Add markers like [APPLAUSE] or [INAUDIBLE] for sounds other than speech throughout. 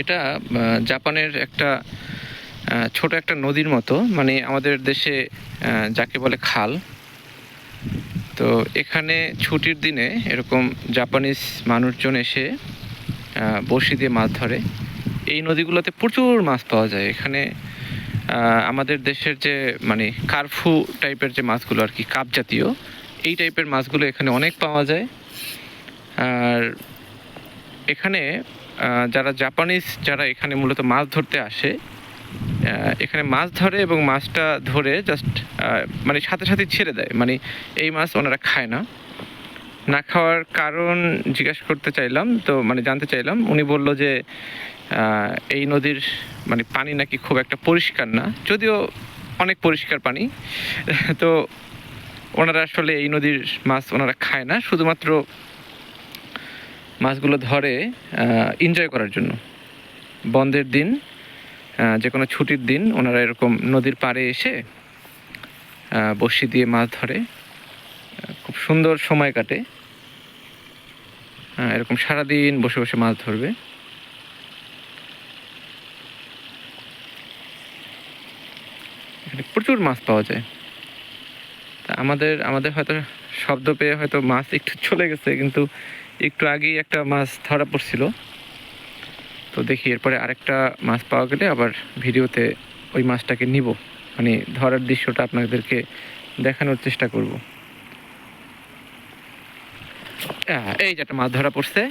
এটা জাপানের একটা ছোট একটা নদীর মতো। মানে আমাদের দেশে যাকে বলে খাল। তো এখানে ছুটির দিনে এরকম জাপানিজ মানুষজন এসে বড়শি দিয়ে মাছ ধরে। এই নদীগুলোতে প্রচুর মাছ পাওয়া যায়। এখানে আমাদের দেশের যে মানে কার্ফু টাইপের যে মাছগুলো আর কি, কাপ জাতীয়, এই টাইপের মাছগুলো এখানে অনেক পাওয়া যায়। আর এখানে যারা জাপানিজ, যারা এখানে মূলত মাছ ধরতে আসে এখানে মাছ ধরে এবং মাছটা ধরে জাস্ট মানে সাথে সাথে ছেড়ে দেয়। মানে এই মাছ ওনারা খায় না। না খাওয়ার কারণ জিজ্ঞাসা করতে চাইলাম, তো মানে জানতে চাইলাম। উনি বলল যে এই নদীর মানে পানি নাকি খুব একটা পরিষ্কার না। যদিও অনেক পরিষ্কার পানি। [LAUGHS] তো ওনারা আসলে এই নদীর মাছ ওনারা খায় না। শুধুমাত্র মাছগুলো ধরে এনজয় করার জন্য। বন্ধের দিন যে কোনো ছুটির দিন ওনারা এরকম নদীর পাড়ে এসে বড়শি দিয়ে মাছ ধরে খুব সুন্দর সময় কাটে। এরকম সারাদিন বসে বসে মাছ ধরবে। প্রচুর মাছ পাওয়া যায়। তা আমাদের আমাদের হয়তো শব্দ পেয়ে হয়তো মাছ একটু চলে গেছে, কিন্তু একটু আগেই একটা মাছ ধরা পড়ছিল। তো দেখি এরপরে আরেকটা মাছ পাওয়া গেলে আবার ভিডিওতে ওই মাছটাকে নিব। মানে ধরার দৃশ্যটা আপনাদেরকে দেখানোর চেষ্টা করব। এই যে একটা মাছ ধরা পড়ছে।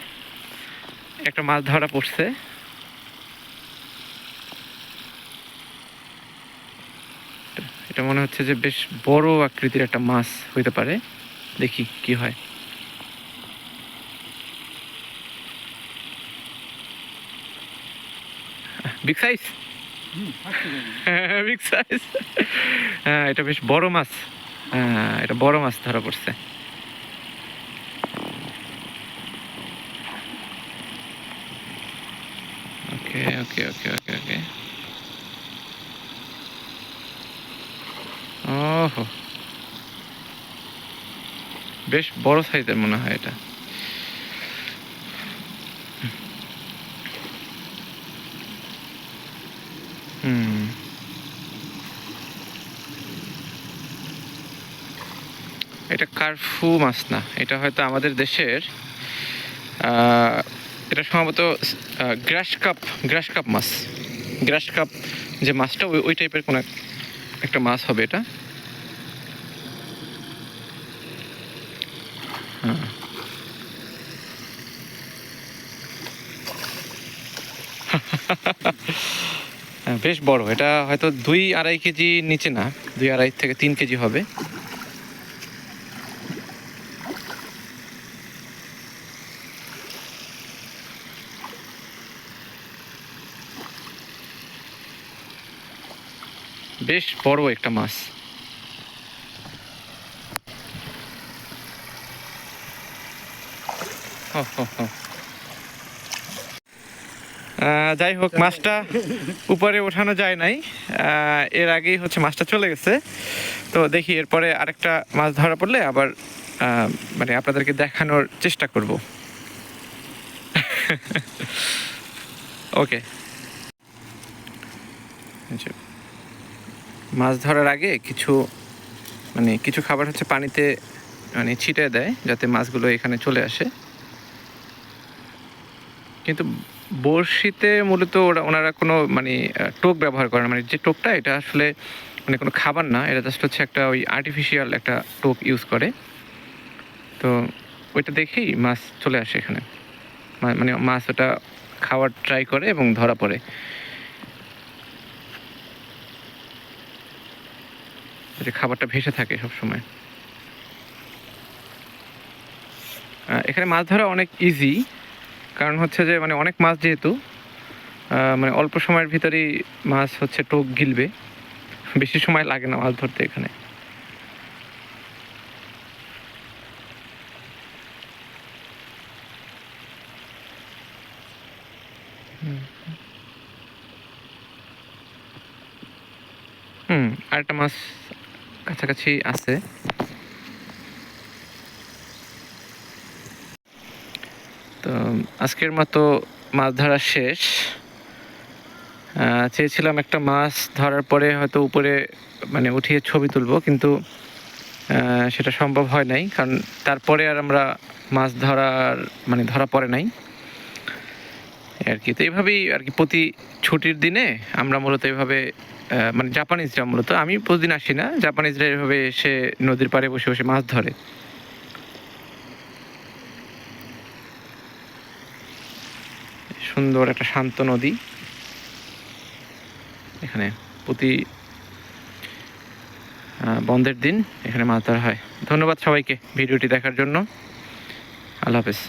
একটা মাছ ধরা পড়ছে। এটা মনে হচ্ছে যে বেশ বড় আকৃতির একটা মাছ হইতে পারে। দেখি কি হয়। বিগ সাইজ বিগ সাইজ হ্যাঁ এটা বেশ বড় মাছ। হ্যাঁ এটা বড় মাছ ধরা পড়ছে। ওকে ওকে ওকে ওকে ওকে। ওহো। বেশ বড় সাইজের মনে হয় এটা। এটা কার্ফু মাছ না এটা হয়তো আমাদের দেশের এটা সম্ভবত গ্রাস কাপ গ্রাস কাপ মাছ। গ্রাস কাপ যে মাছটা ওই ওই টাইপের কোনো একটা মাছ হবে এটা। হ্যাঁ। [LAUGHS] হ্যাঁ, বেশ বড়। এটা হয়তো দুই আড়াই কেজি নিচে না দুই আড়াই থেকে তিন কেজি হবে। বেশ বড় একটা মাছ। যাই হোক, মাছটা উপরে ওঠানো যায় নাই। এর আগেই হচ্ছে মাছটা চলে গেছে। তো দেখি এরপরে আরেকটা মাছ ধরা পড়লে আবার মানে আপনাদেরকে দেখানোর চেষ্টা করব। [LAUGHS] ওকে। মাছ ধরার আগে কিছু মানে কিছু খাবার হচ্ছে পানিতে মানে ছিটে দেয় যাতে মাছগুলো এখানে চলে আসে। কিন্তু বড়শিতে মূলত ওরা, ওনারা কোনো মানে টোপ ব্যবহার করে না। মানে যে টোপটা এটা আসলে মানে কোনো খাবার না, এটা জাস্ট হচ্ছে একটা ওই আর্টিফিশিয়াল একটা টোপ ইউজ করে। তো ওইটা দেখেই মাছ চলে আসে এখানে। মানে মাছ ওটা খাওয়ার ট্রাই করে এবং ধরা পড়ে। যে খাবারটা ভেসে থাকে সবসময়। এখানে মাছ ধরা অনেক ইজি কারণ হচ্ছে যে মানে অনেক মাছ যেহেতু মানে অল্প সময়ের ভিতরেই মাছ হচ্ছে টোপ গিলবে। বেশি সময় লাগে না মাছ ধরতে এখানে। হুম, আরেকটা মাছ কাছাকাছি আছে। তো আজকের মতো মাছ ধরা শেষ। চেয়েছিলাম একটা মাছ ধরার পরে হয়তো উপরে মানে উঠিয়ে ছবি তুলবো, কিন্তু সেটা সম্ভব হয় নাই, কারণ তারপরে আর আমরা মাছ ধরার মানে ধরা পড়ে নাই। আর কি, তো এইভাবেই আর কি প্রতি ছুটির দিনে আমরা মূলত এইভাবে মানে জাপানিজরা মূলত। আমি প্রতিদিন আসি না। জাপানিজরা এভাবে এসে নদীর পাড়ে বসে বসে মাছ ধরে। সুন্দর একটা শান্ত নদী। এখানে প্রতি বন্ধের দিন এখানে মাছ ধরা হয়। ধন্যবাদ সবাইকে ভিডিওটি দেখার জন্য। আল্লাহ হাফেজ।